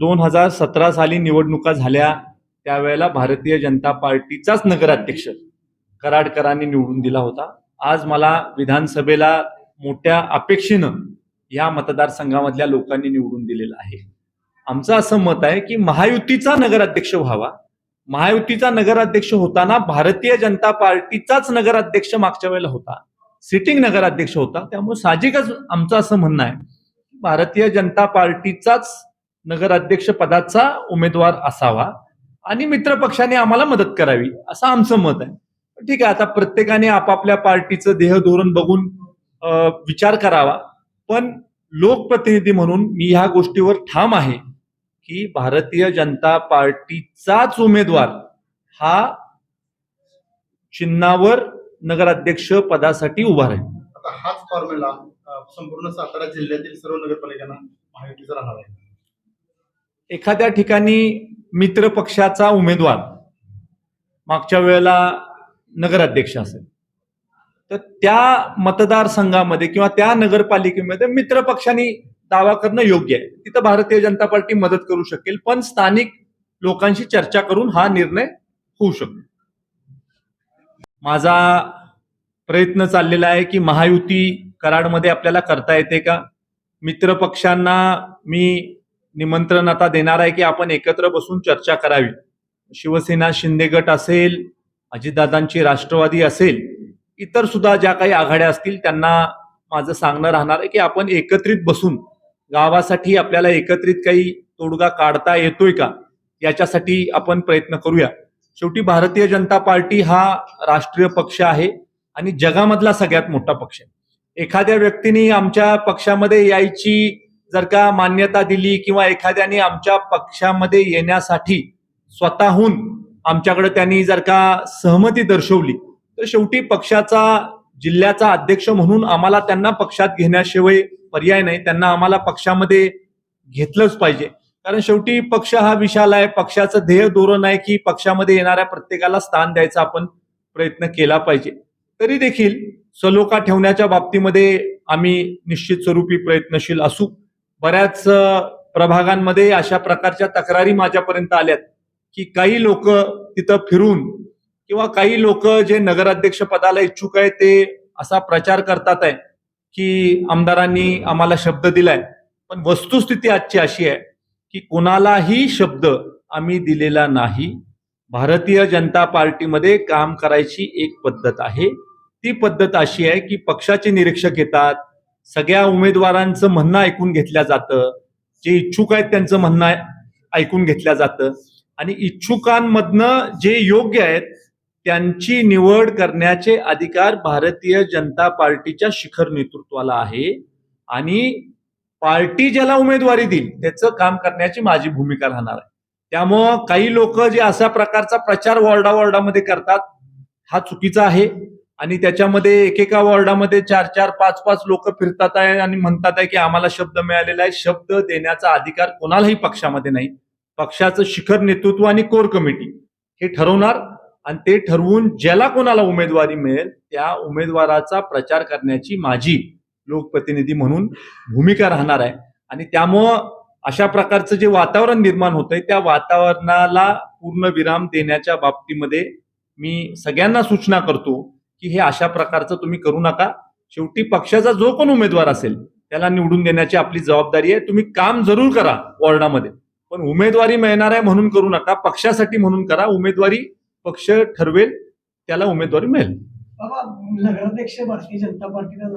दोन हजार सतरा साली निवडणुका झाल्या त्यावेळेला भारतीय जनता पार्टीचाच नगराध्यक्ष कराडकरांनी निवडून दिला होता. आज मला विधानसभेला मोठ्या अपेक्षेनं या मतदारसंघामधल्या लोकांनी निवडून दिलेलं आहे. आमचं असं मत आहे की महायुतीचा नगराध्यक्ष व्हावा. महायुतीचा नगराध्यक्ष होताना भारतीय जनता पार्टीचाच नगराध्यक्ष मागच्या वेळेला होता. सिटिंग नगराध्यक्ष होता. त्यामुळे साहजिकच आमचं असं म्हणणं आहे भारतीय जनता पार्टीचाच नगराध्यक्ष पदाचा उमेदवार असावा आणि मित्र पक्षाने आम्हाला मदत करावी असं आमचं मत आहे. ठीक आहे आता प्रत्येकाने आपापल्या पार्टीचं देह धोरण बघून विचार करावा. पण लोकप्रतिनिधी म्हणून मी ह्या गोष्टीवर ठाम आहे की भारतीय जनता पार्टीचाच उमेदवार हा चिन्हावर नगराध्यक्ष पदासाठी उभा राहील. आता हाच फॉर्म्युला संपूर्ण सातारा जिल्ह्यातील सर्व नगरपालिकांना माहितीचा राहणार आहे. एखाद्या ठिकाणी मित्र पक्षाचा उमेदवार मागच्या वेळेला नगराध्यक्ष असेल तर त्या मतदारसंघामध्ये किंवा त्या नगरपालिकेमध्ये मित्र पक्षांनी दावा करणं योग्य आहे. तिथं भारतीय जनता पार्टी मदत करू शकेल पण स्थानिक लोकांशी चर्चा करून हा निर्णय होऊ शकतो. माझा प्रयत्न चाललेला आहे की महायुती कराडमध्ये आपल्याला करता येते का? मित्र पक्षांना मी निमंत्रण आता देणार आहे की आपण एकत्र बसून चर्चा करावी. शिवसेना शिंदे गट असेल अजितदादांची राष्ट्रवादी असेल इतर सुद्धा ज्या काही आघाड्या असतील त्यांना माझं सांगणं राहणार आहे की आपण एकत्रित बसून गावासाठी आपल्याला एकत्रित काही तोडगा काढता येतोय का याच्यासाठी आपण प्रयत्न करूया. शेवटी भारतीय जनता पार्टी हा राष्ट्रीय पक्ष आहे आणि जगामधला सगळ्यात मोठा पक्ष आहे. एखाद्या व्यक्तीने आमच्या पक्षामध्ये यायची जर का मान्यता दिली किंवा एखाद्याने आमच्या पक्षामध्ये येण्यासाठी स्वतःहून आमच्याकडे त्यांनी जर का सहमती दर्शवली तर शेवटी पक्षाचा जिल्ह्याचा अध्यक्ष म्हणून आम्हाला त्यांना पक्षात घेण्याशिवाय पर्याय नाही. त्यांना आम्हाला पक्षामध्ये घेतलंच पाहिजे. कारण शेवटी पक्ष हा विशाल आहे. पक्षाचं ध्येय धोरण आहे की पक्षामध्ये येणाऱ्या प्रत्येकाला स्थान द्यायचा आपण प्रयत्न केला पाहिजे. तरी देखील सलोखा ठेवण्याच्या बाबतीमध्ये आम्ही निश्चित स्वरूपी प्रयत्नशील असू. बऱ्याच प्रभागांमध्ये अशा प्रकारच्या तक्रारी माझ्यापर्यंत आल्यात की काही लोक तिथं फिरून किंवा काही लोक जे नगराध्यक्ष पदाला इच्छुक आहे ते असा प्रचार करतात आहे की आमदारांनी आम्हाला शब्द दिलाय. पण वस्तुस्थिती आजची अशी आहे की कोणालाही शब्द आम्ही दिलेला नाही. भारतीय जनता पार्टीमध्ये काम करायची एक पद्धत आहे. ती पद्धत अशी आहे की पक्षाचे निरीक्षक येतात सगळ्या उमेदवारांचं म्हणणं ऐकून घेतल्या जातं. जे इच्छुक आहेत त्यांचं म्हणणं ऐकून घेतल्या जातं. आणि इच्छुकांमधनं जे योग्य आहेत त्यांची निवड करण्याचे अधिकार भारतीय जनता पार्टीच्या शिखर नेतृत्वाला आहे. आणि पार्टी ज्याला उमेदवारी देईल त्याचं काम करण्याची माझी भूमिका राहणार आहे. त्यामुळं काही लोक जे अशा प्रकारचा प्रचार वॉर्डा वॉर्डामध्ये करतात हा चुकीचा आहे. आणि त्याच्यामध्ये एकेका वॉर्डामध्ये चार चार पाच पाच लोक फिरतात आहे आणि म्हणतात आहे की आम्हाला शब्द मिळालेला आहे. शब्द देण्याचा अधिकार कोणालाही पक्षामध्ये नाही. पक्षाचं शिखर नेतृत्व आणि कोर कमिटी हे ठरवणार आणि ते ठरवून ज्याला कोणाला उमेदवारी मिळेल त्या उमेदवाराचा प्रचार करण्याची माझी लोकप्रतिनिधी म्हणून भूमिका राहणार आहे. आणि त्यामुळं अशा प्रकारचं जे वातावरण निर्माण होतंय त्या वातावरणाला पूर्ण विराम देण्याच्या बाबतीमध्ये मी सगळ्यांना सूचना करतो की हे अशा प्रकारचं तुम्ही करू नका. शेवटी पक्षाचा जो कोण उमेदवार असेल त्याला निवडून देण्याची आपली जबाबदारी आहे. तुम्ही काम जरूर करा वॉर्डामध्ये. पण उमेदवारी मिळणार आहे म्हणून करू नका. पक्षासाठी म्हणून करा. उमेदवारी पक्ष ठरवेल त्याला उमेदवारी मिळेल. भारतीय जनता पार्टीला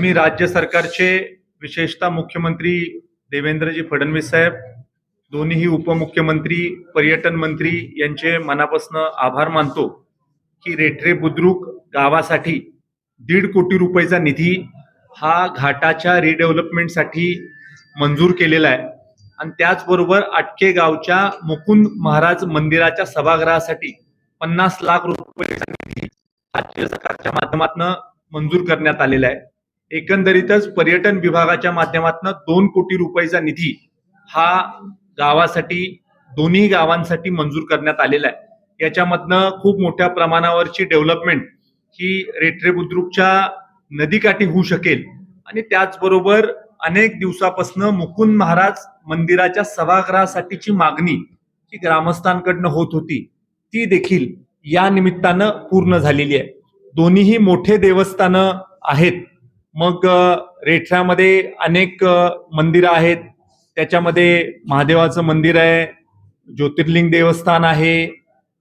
मी राज्य सरकारचे विशेषतः मुख्यमंत्री देवेंद्रजी फडणवीस साहेब दोन्हीही उपमुख्यमंत्री पर्यटन मंत्री यांचे मनापासून आभार मानतो की रेठरे बुद्रुक गावासाठी दीड कोटी रुपयाचा निधी हा घाटाच्या रिडेव्हलपमेंटसाठी मंजूर केलेला आहे. आणि त्याचबरोबर आटके गावच्या मुकुंद महाराज मंदिराच्या सभागृहासाठी पन्नास लाख रुपयाचा निधी राज्य सरकारच्या माध्यमातून मंजूर करण्यात आलेला आहे. एकंदरीतच पर्यटन विभागाच्या माध्यमातून दोन कोटी रुपयाचा निधी हा गावासाठी दोन्ही गावांसाठी मंजूर करण्यात आलेला आहे. याच्यामधनं खूप मोठ्या प्रमाणावरची डेव्हलपमेंट ही रेठरे बुद्रुकच्या नदीकाठी होऊ शकेल. आणि त्याचबरोबर अनेक दिवसापासून मुकुंद महाराज मंदिराच्या सभागृहासाठीची मागणी जी ग्रामस्थांकडनं होत होती. ती देखील या निमित्तानं पूर्ण झालेली आहे. दोन्हीही मोठे देवस्थानं आहेत. मग अ, रेठऱ्यामध्ये अनेक मंदिरं आहेत. त्याच्यामध्ये महादेवाचं मंदिर आहे ज्योतिर्लिंग देवस्थान आहे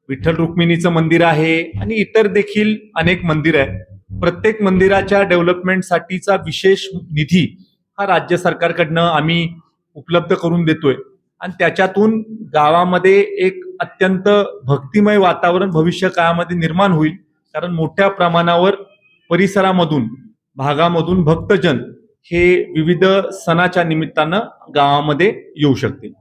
विठ्ठल रुक्मिणीचं मंदिर आहे आणि इतर देखील अनेक मंदिर आहे प्रत्येक मंदिराच्या डेव्हलपमेंटसाठीचा विशेष निधी हा राज्य सरकारकडनं आम्ही उपलब्ध करून देतोय. आणि त्याच्यातून गावामध्ये एक अत्यंत भक्तिमय वातावरण भविष्य काळामध्ये निर्माण होईल. कारण मोठ्या प्रमाणावर परिसरामधून भागामधून भक्तजन हे विविध सणाच्या निमित्तानं गावामध्ये येऊ शकतील.